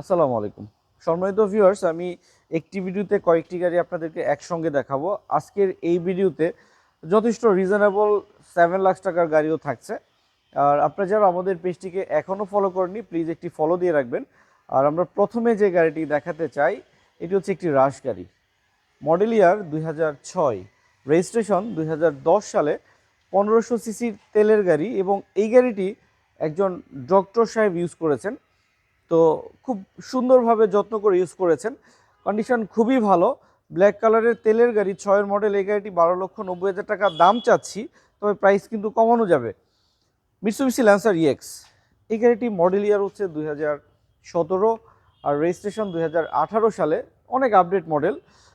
আসসালামু আলাইকুম। সম্মানিত ভিউয়ার্স আমি একটি ভিডিওতে কয়েকটি গাড়ি আপনাদেরকে একসঙ্গে দেখাবো। আজকের এই ভিডিওতে যথেষ্ট রিজনেবল সেভেন লাখ টাকার গাড়িও থাকছে। আর আপনারা যারা আমাদের পেজটিকে এখনও ফলো করেননি প্লিজ একটি ফলো দিয়ে রাখবেন। আর আমরা প্রথমে যে গাড়িটি দেখাতে চাই, এটি হচ্ছে একটি রাশ গাড়ি। মডেল ইয়ার দুই হাজার ছয় রেজিস্ট্রেশন দুই হাজার দশ সালে পনেরোশো সিসির তেলের গাড়ি এবং এই গাড়িটি একজন ডক্টর সাহেব ইউজ করেছেন। তো খুব সুন্দরভাবে যত্ন করে ইউজ করেছেন। কন্ডিশন খুবই ভালো। ব্ল্যাক কালারের তেলের গাড়ি, ছয়ের মডেল এই গাড়িটি বারো লক্ষ নব্বই হাজার টাকা দাম চাচ্ছি, তবে প্রাইস কিন্তু কমানো যাবে। মিটসুবিসি ল্যান্সার ইএক্স এই গাড়িটি মডেল ইয়ার হচ্ছে দুই হাজার সতেরো আর রেজিস্ট্রেশন দুই হাজার আঠারো সালে। অনেক আপডেট মডেল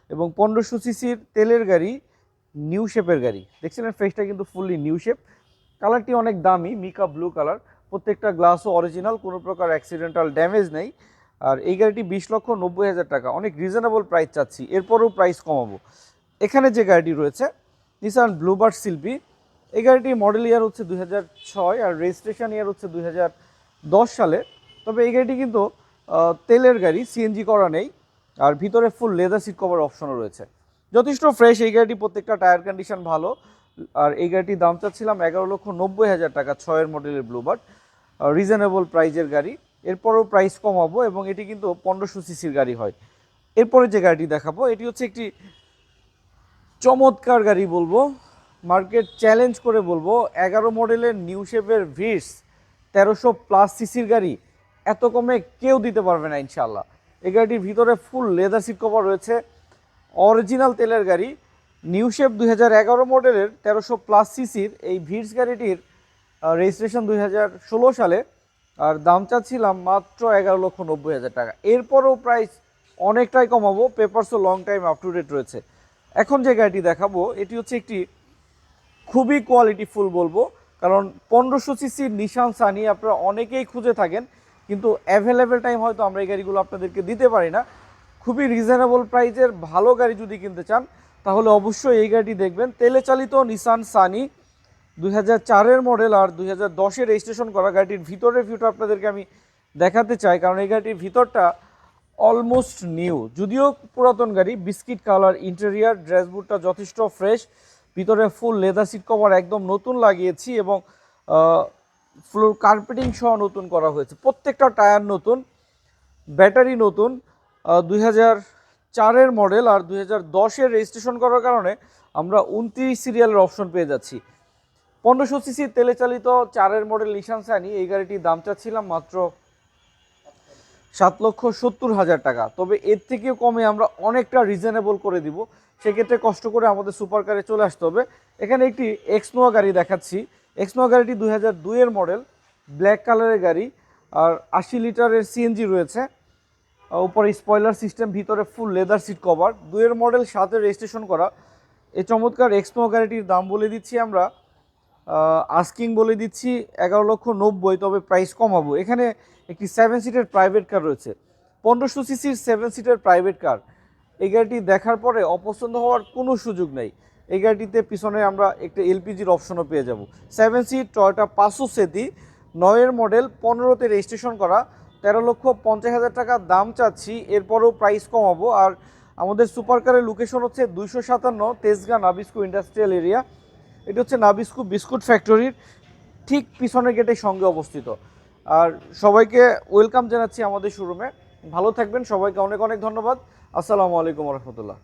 এবং পনেরোশো সিসির তেলের গাড়ি নিউ শেপের গাড়ি। দেখছেন ফেসটা কিন্তু ফুললি নিউ শেপ কালারটি অনেক দামি, মিকা ব্লু কালার প্রত্যেকটা গ্লাসও অরিজিনাল কোনো প্রকার অ্যাক্সিডেন্টাল ড্যামেজ নেই। আর এই গাড়িটি বিশ লক্ষ নব্বই হাজার টাকা। অনেক রিজনেবল প্রাইস চাচ্ছি। এরপরেও প্রাইস কমাবো। এখানে যে গাড়িটি রয়েছে নিসান ব্লুবার্ড শিল্পী এই গাড়িটি মডেল ইয়ার হচ্ছে দুই আর রেজিস্ট্রেশন ইয়ার হচ্ছে দুই সালে। তবে এই গাড়িটি কিন্তু তেলের গাড়ি সিএনজি করা নেই। আর ভিতরে ফুল লেদার সিট কভার অপশনও রয়েছে। যথেষ্ট ফ্রেশ এই গাড়িটি, প্রত্যেকটা টায়ার কন্ডিশন ভালো। আর এই গাড়িটির দাম চাচ্ছিলাম এগারো লক্ষ নব্বই হাজার টাকা, ছয়ের মডেলের ব্লুবার্ড রিজনেবল প্রাইজের গাড়ি। এরপরও প্রাইস কমাবো এবং এটি কিন্তু পনেরোশো সিসির গাড়ি হয়। এরপরে যে গাড়িটি দেখাবো, এটি হচ্ছে একটি চমৎকার গাড়ি বলব। মার্কেট চ্যালেঞ্জ করে বলব, এগারো মডেলের নিউ শেপের ভিটস তেরোশো প্লাস সিসির গাড়ি এত কমে কেউ দিতে পারবে না ইনশাল্লাহ এই গাড়িটির ভিতরে ফুল লেদার সিট কভার রয়েছে। অরিজিনাল তেলের গাড়ি নিউ শেপ দুই হাজার এগারো মডেলের তেরোশো প্লাস সিসির এই ভিটস গাড়িটির রেজিস্ট্রেশন দুই হাজার ষোলো সালে, আর দাম চাচ্ছিলাম মাত্র এগারো লক্ষ নব্বই হাজার টাকা। এরপরও প্রাইস অনেকটাই কমাবো পেপারসও long time up to date রয়েছে। এখন যে গাড়িটি দেখাবো, এটি হচ্ছে একটি খুবই কোয়ালিটিফুল বলব, কারণ পনেরোশো সিসির নিশান সানি আপনারা অনেকেই খুঁজে থাকেন, কিন্তু অ্যাভেলেবেল টাইম হয়তো আমরা এই গাড়িগুলো আপনাদেরকে দিতে পারি না। খুবই রিজনেবল প্রাইজের ভালো গাড়ি যদি কিনতে চান, তাহলে অবশ্যই এই গাড়িটি দেখবেন। তেলে চালিত নিসান সানি দুই হাজার মডেল আর দুই হাজার রেজিস্ট্রেশন করা গাড়িটির ভিতরের ভিউটা আপনাদেরকে আমি দেখাতে চাই, কারণ এই গাড়িটির ভিতরটা অলমোস্ট নিউ যদিও পুরাতন গাড়ি বিস্কিট কালার ইন্টেরিয়ার ড্রেসবোর্ডটা যথেষ্ট ফ্রেশ ভিতরে ফুল লেদার সিট কভার একদম নতুন লাগিয়েছি এবং ফ্লোর কার্পেটিং সহ নতুন করা হয়েছে। প্রত্যেকটা টায়ার নতুন ব্যাটারি নতুন দুই চারের মডেল আর দুই হাজার দশের রেজিস্ট্রেশন করার কারণে আমরা উনত্রিশ সিরিয়ালের অপশন পেয়ে যাচ্ছি। পনেরোশো সিসি তেলে চালিত চারের মডেল নিশান সানি এই গাড়িটির দাম চাচ্ছিলাম মাত্র সাত লক্ষ সত্তর হাজার টাকা। তবে এর থেকেও কমে আমরা অনেকটা রিজনেবল করে দিব। সেক্ষেত্রে কষ্ট করে আমাদের সুপার কারে চলে আসতে হবে। এখানে একটি এক্সনোয়া গাড়ি দেখাচ্ছি। এক্সনোয়া গাড়িটি দুই হাজার দুইয়ের মডেল ব্ল্যাক কালারের গাড়ি। আর আশি লিটারের সিএনজি রয়েছে। উপরে স্পয়লার সিস্টেম ভিতরে ফুল লেদার সিট কভার দুইয়ের মডেল সাথে রেজিস্ট্রেশন করা। এই চমৎকার এক্সনো গাড়িটির দাম বলে দিচ্ছি আমরা। আস্কিং বলে দিচ্ছি, এগারো লক্ষ নব্বই, তবে প্রাইস কমাবো এখানে একটি সেভেন সিটের প্রাইভেট কার রয়েছে। পনেরোশো সিসির সেভেন সিটের প্রাইভেট কার এই গাড়িটি দেখার পরে অপছন্দ হওয়ার কোনো সুযোগ নেই। এই গাড়িটিতে পিছনে আমরা একটা এলপিজির অপশনও পেয়ে যাব। সেভেন সিট টয়টা পাঁচশো সেতি নয়ের মডেল পনেরোতে রেজিস্ট্রেশন করা। তেরো লক্ষ পঞ্চাশ হাজার টাকা দাম চাচ্ছি, এরপরেও প্রাইস কমাবো আর আমাদের সুপার কারের লোকেশন হচ্ছে দুইশো সাতান্ন তেজগাঁ নাবিস্কু ইন্ডাস্ট্রিয়াল এরিয়া এটি হচ্ছে নাবিস্কু বিস্কুট ফ্যাক্টরির ঠিক পিছনের গেটের সঙ্গে অবস্থিত। আর সবাইকে ওয়েলকাম জানাচ্ছি আমাদের শোরুমে। ভালো থাকবেন, সবাইকে অনেক অনেক ধন্যবাদ। আসসালামু আলাইকুম রহমতুল্লাহ।